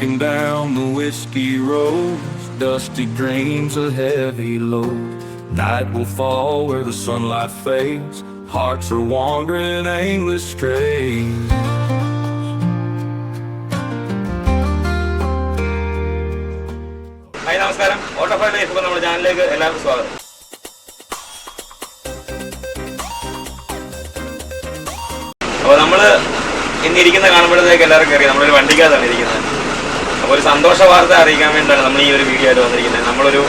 Walking down the whiskey roads, dusty dreams a heavy load. Night will fall where the sunlight fades. Hearts are wandering aimless strays. Hi നമസ്കാരം ഓട്ടോഫൈ life നമ്മുടെ ചാനലിലേക്ക് എല്ലാവർക്കും സ്വാഗതം അപ്പോൾ നമ്മൾ ഇന്നിരിക്കുന്ന കാണുമ്പോഴത്തേക്ക് എല്ലാവർക്കും അറിയാം നമ്മളൊരു വണ്ടിക്കകത്താണ് ഇരിക്കുന്നത് ഒരു സന്തോഷ വാർത്ത അറിയിക്കാൻ വേണ്ടിയാണ് നമ്മൾ ഈ ഒരു വീഡിയോ ആയിട്ട് വന്നിരിക്കുന്നത്. നമ്മളൊരു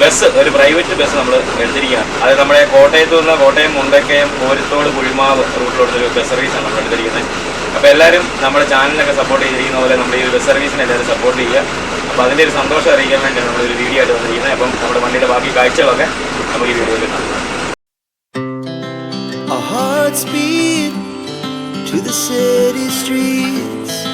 ബസ് ഒരു പ്രൈവറ്റ് ബസ് നമ്മൾ എടുത്തിരിക്കുകയാണ്. അത് നമ്മുടെ കോട്ടയത്ത് നിന്ന് കോട്ടയം മുണ്ടക്കയം കോരത്തോട് കുഴിമാവ് റൂട്ടിലോട്ടൊരു ബസ് സർവീസാണ് നമ്മൾ എടുത്തിരിക്കുന്നത്. അപ്പോൾ എല്ലാവരും നമ്മുടെ ചാനലിനൊക്കെ സപ്പോർട്ട് ചെയ്തിരിക്കുന്ന പോലെ നമ്മുടെ ഈ ഒരു ബസ് സർവീസിനെ എല്ലാവരും സപ്പോർട്ട് ചെയ്യുക. അപ്പോൾ അതിന്റെ ഒരു സന്തോഷം അറിയിക്കാൻ വേണ്ടിയാണ് നമ്മളൊരു വീഡിയോ ആയിട്ട് വന്നിരിക്കുന്നത്. അപ്പം നമ്മുടെ വണ്ടിയുടെ ബാക്കി കാഴ്ചകളൊക്കെ നമുക്ക് ഈ വീഡിയോയിൽ കാണാം. To the city streets.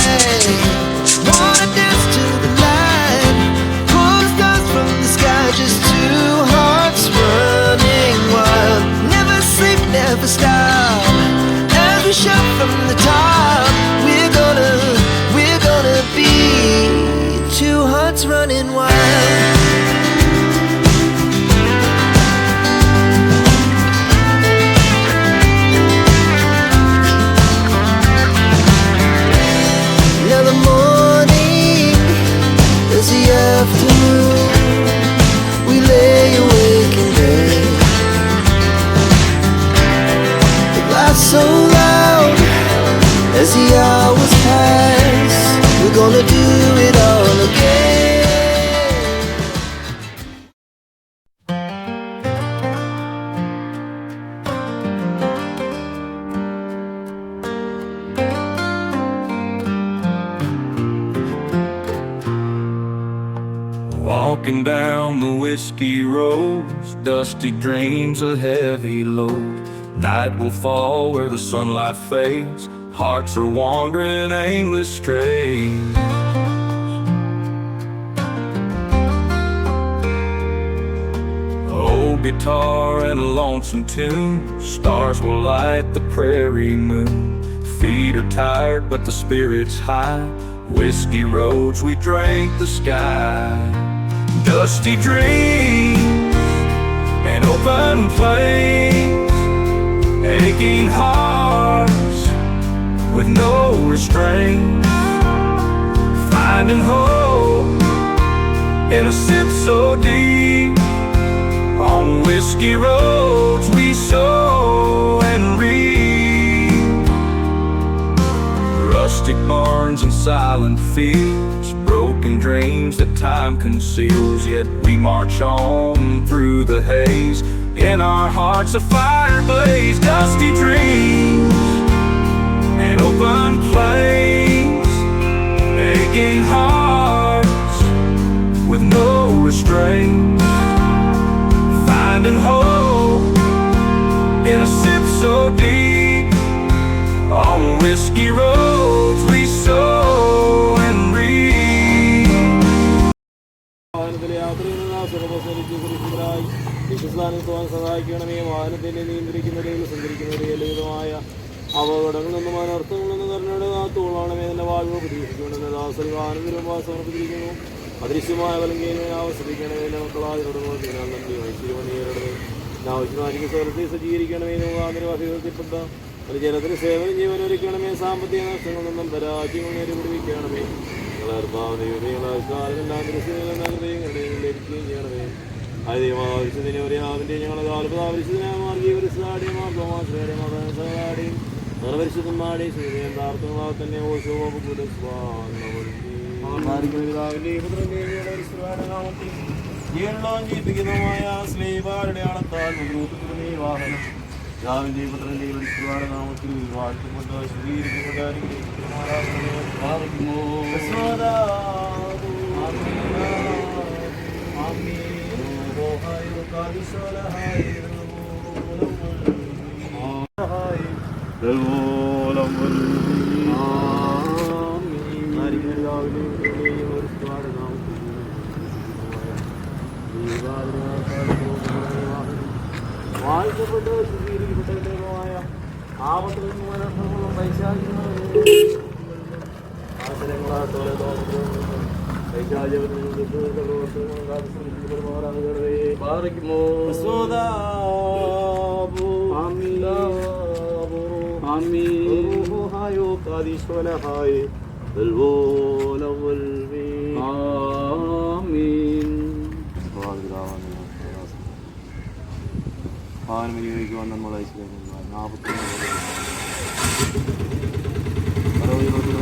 running wild. Now the morning is the afternoon. We lay awake in bed. The laughs so loud as the Walking down the whiskey roads, dusty dreams a heavy load. Night will fall where the sunlight fades. Hearts are wandering aimless strays. Old guitar and a lonesome tune. Stars will light the prairie moon. Feet are tired, but the spirit's high. Whiskey roads, we drank the sky. Dusty dreams and open plains. Aching hearts with no restraint. Finding hope in a sip so deep. On whiskey roads we sow and reap Rustic barns and silent fields dreams that time conceals. Yet we march on through the haze. In our hearts a fire blaze Dusty dreams. And open plains Aching hearts with no restraint finding hope in a sip so deep on whiskey roads സഹായിക്കണമേ വാഹനത്തിന്റെ നിയന്ത്രിക്കുന്നവരെയും സഞ്ചരിക്കുന്നവരെയും ലളിതമായ അപകടങ്ങളിൽ നിന്നും അനർത്ഥങ്ങളിൽ നിന്ന് തരണയുടെ കാത്തുകൊള്ളണമേ എന്റെ വാഴുകൾ പ്രതീക്ഷിച്ചുകൊണ്ടെന്ന് ദാസരി വാഹനം വരുമ്പോൾ സമർപ്പിച്ചിരിക്കുന്നു. അദൃശ്യമായ വലങ്കേനെ ആവശ്യപ്പിക്കണമേ ഐശ്വര്യമണിയേറണമേ ആവശ്യമായിരിക്കും സ്വരത്തെ സജ്ജീകരിക്കണമേ മുഖാന്തരം അഭിവൃദ്ധിപ്പെട്ട ഒരു ജനത്തിന് സേവനം ജീവനൊരുക്കണമേ സാമ്പത്തിക നഷ്ടങ്ങളിൽ നിന്നും പരാജയങ്ങൾ നേരിടുവിക്കണമേ നിങ്ങളെ ദൈവങ്ങളെ ഒരു ആവിന്റെ ഞങ്ങളെ കാലപതാവശ്യത്തിനായ മാർഗീയ പരിസാടിയും മാർഗമാശ്രയുടെ മതസകളാടിയും നിർവരിശുദ്ധമാടി ശ്രീതാർത്ഥങ്ങളാൽ തന്നെ ഓശോപിതാവിന്റെയും പുത്രന്റെയും നാമത്തിൽ ജീവനുള്ളവൻ ജീവിപ്പിക്കുന്നതുമായ മുദ്രൂപ്പിക്കുന്ന ഈ വാഹനം രാവിലെ പുത്രന്റെയും പരിശുദ്ധമായ നാമത്തിൽ വാഴ്ത്തപ്പെട്ട് ശുദ്ധീകരിക്കപ്പെട്ട് അനുഗ്രഹിക്കപ്പെടുമാറാകണമേ. പ്രാർത്ഥിക്കുമോ? വാഴ്ത്തപ്പെട്ട് ശുദ്ധീകരിക്കപ്പെട്ട ആപത്തിൽ നിന്ന് മനസ്സുകളും ഭാവനമിലേക്ക് നമ്മൾ അയച്ചു നാൽപ്പത്തി അറുപത് ഇരുപത്തി